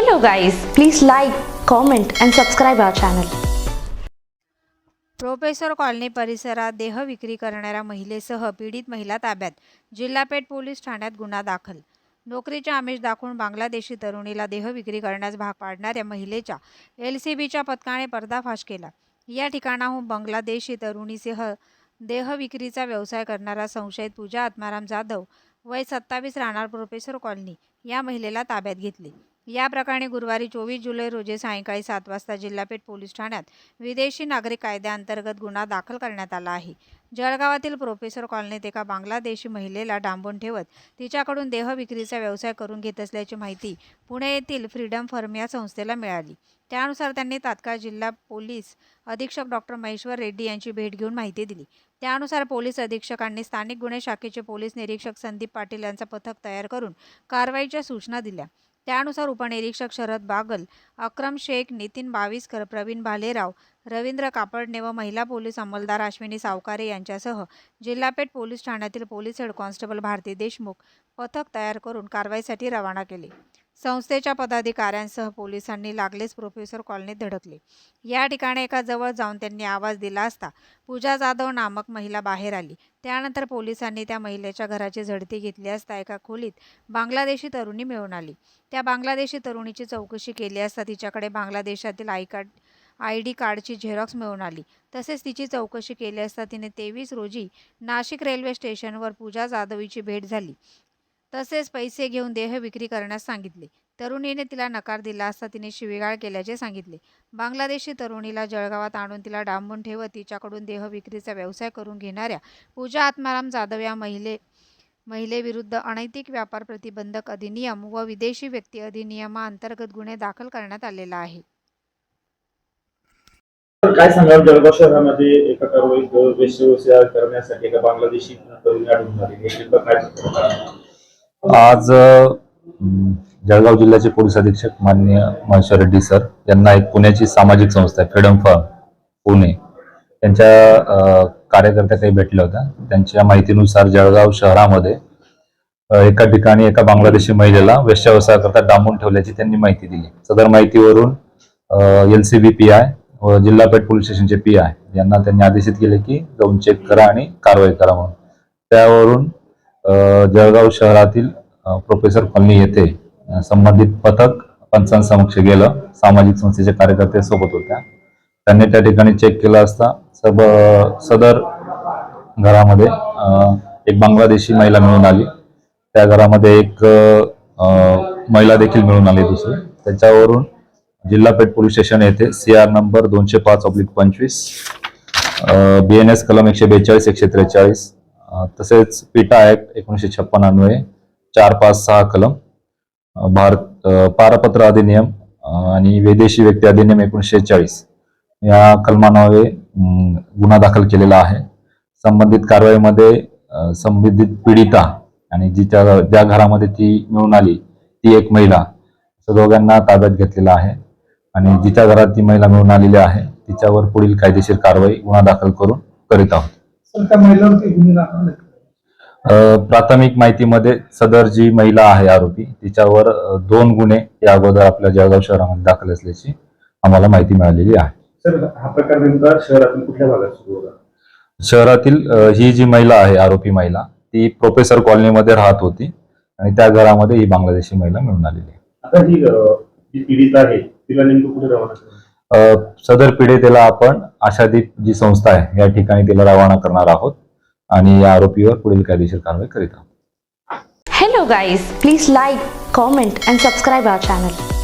Hello guys, please like, comment and subscribe our channel. Professor colony परिसरात देह विक्री करणाऱ्या महिलेसह पीडित महिला ताब्यात जिल्हापेठ पोलीस ठाण्यात गुन्हा दाखल. नोकरीचे आमिष दाखवून बांगलादेशी तरुणीला देह विक्री करण्यास भाग पाडणाऱ्या महिलेच्या एल सी बीच्या पथकाने पर्दाफाश केला. या ठिकाणाहून बांगलादेशी तरुणीसह देह विक्रीचा व्यवसाय करणारा संशयित पूजा आत्माराम जाधव वय सत्तावीस राहणार प्रोफेसर कॉलनी या महिलेला ताब्यात घेतली. या प्रकरणी गुरुवारी चोवीस जुलै रोजी सायंकाळी सात वाजता जिल्हापेठ पोलीस ठाण्यात विदेशी नागरिक कायद्याअंतर्गत गुन्हा दाखल करण्यात आला आहे. जळगावातील प्रोफेसर कॉलनीत एका बांगलादेशी महिलेला डांबून ठेवत तिच्याकडून देह विक्रीचा व्यवसाय करून घेत असल्याची माहिती पुणे येथील फ्रीडम फर्म या संस्थेला मिळाली. त्यानुसार त्यांनी तात्काळ जिल्हा पोलीस अधीक्षक डॉक्टर महेश्वर रेड्डी यांची भेट घेऊन माहिती दिली. त्यानुसार पोलीस अधीक्षकांनी स्थानिक गुन्हे शाखेचे पोलीस निरीक्षक संदीप पाटील यांचा पथक तयार करून कारवाईच्या सूचना दिल्या. त्यानुसार उपनिरीक्षक शरद बागल अक्रम शेख नितीन बावीसकर प्रवीण भालेराव रवींद्र कापडणे व महिला पोलीस अंमलदार अश्विनी सावकारे यांच्यासह जिल्हापेठ पोलीस ठाण्यातील police head constable Bharti Deshmukh पथक तयार करून कारवाईसाठी रवाना केले. संस्थेच्या पदाधिकाऱ्यांसह पोलिसांनी लागलेच प्रोफेसर कॉलनीत धडकले. या ठिकाणी एका जवळ जाऊन त्यांनी आवाज दिला असता पूजा जाधव नामक महिला बाहेर आली. त्यानंतर पोलिसांनी त्या महिलेच्या घराची झडती घेतली असता एका खोलीत बांगलादेशी तरुणी मिळून आली. त्या बांगलादेशी तरुणीची चौकशी केली असता तिच्याकडे बांगलादेशातील आय कार्ड आय डी कार्डची झेरॉक्स मिळून आली. तसेच तिची चौकशी केली असता तिने तेवीस रोजी नाशिक रेल्वे स्टेशनवर पूजा जाधवीची भेट झाली. तसेच पैसे घेऊन देह विक्री करण्यास सांगितले. तरुणीने तिला नकार दिला असता तिने शिवीगाळ केल्याचे सांगितले. बांगलादेशी तरुणीला जळगावात आणून तिला डांबून ठेवत तिच्याकडून देह विक्रीचा व्यवसाय करून घेणाऱ्या पूजा आत्माराम जाधव या महिले महिलेविरुद्ध अनैतिक व्यापार प्रतिबंधक अधिनियम व विदेशी व्यक्ती अधिनियमाअंतर्गत गुन्हे दाखल करण्यात आलेला आहे. काय सांगाल? जळगाव शहरामध्ये एका कारवाईत वेशभूषा करण्यासाठी एका बांगलादेशी तरुणी आढळून आली. आज जळगाव जिल्ह्याचे पोलीस अधीक्षक माननीय महेश्वर रेड्डी सर यांना एक पुण्याची सामाजिक संस्था आहे फ्रीडम फर्म पुणे त्यांच्या कार्यकर्त्या काही भेटल्या होत्या. त्यांच्या माहितीनुसार जळगाव शहरामध्ये एका ठिकाणी एका बांगलादेशी महिलेला वेश्यावसायाकरता करता डांबून ठेवल्याची त्यांनी माहिती दिली. सदर माहितीवरून L C B P I व जिल्हापेठ पोलीस स्टेशनचे पी आय यांना त्यांनी आदेशित केले की जाऊन चेक करा आणि कारवाई करा म्हणून. त्यावरून जळगाव शहरातील प्रोफेसर कॉलनी येथे संबंधित पथक पंचांसमक्ष गेलं. सामाजिक संस्थेचे कार्यकर्ते सोबत होत्या. त्यांनी त्या ठिकाणी चेक केलं असता सब सदर घरामध्ये एक बांगलादेशी महिला मिळून आली. त्या घरामध्ये एक महिला देखील मिळून आली दुसरी. त्याच्यावरून जिल्हापेठ पोलीस स्टेशन येथे सी आर नंबर दोनशे पाच ऑब्लिक पंचवीस बी एन एस कलम एकशे बेचाळीस एकशे त्रेचाळीस तसेच पिटा ऍक्ट एकोणीसशे छप्पन अन्वये चार पाच सहा कलम भारत पारपत्र अधिनियम आणि विदेशी व्यक्ती अधिनियम एकोणीसशे चाळीस या कलमान्वये गुन्हा दाखल केलेला आहे. संबंधित कारवाईमध्ये संबंधित पीडिता आणि जिच्या ज्या घरामध्ये ती मिळून आली ती एक महिला असं दोघांना ताब्यात घेतलेला आहे. आणि जिच्या घरात ती महिला मिळून आलेली आहे तिच्यावर पुढील कायदेशीर कारवाई गुन्हा दाखल करून करीत आहोत. त्या महिलांवरती गुन्हे दाखल नाहीत का? अ, प्राथमिक माहितीमध्ये सदर जी महिला आहे आरोपी तिच्यावर अ, दोन गुन्हे या अगोदर आपल्या जळगाव शहरामध्ये दाखल असल्याची आम्हाला माहिती मिळालेली आहे सर हा प्रकार नेमका शहरातील कुठल्या भागात सुरू होता शहरातील अ, ही जी महिला आहे आरोपी महिला ती प्रोफेसर कॉलनीमध्ये राहत होती आणि त्या घरामध्ये ही बांगलादेशी महिला मिळून आलेली आहे आता ही अं, जी पीडित आहे तिला नेमकं कुठे रवाना? सदर पीडितेला आपण आशादीप जी संस्था आहे. या ठिकाणी तिला रवाना करणार आहोत आणि या आरोपीवर पुढील कायदेशीर कारवाई करीत आहोत. Hello guys please like comment and subscribe our channel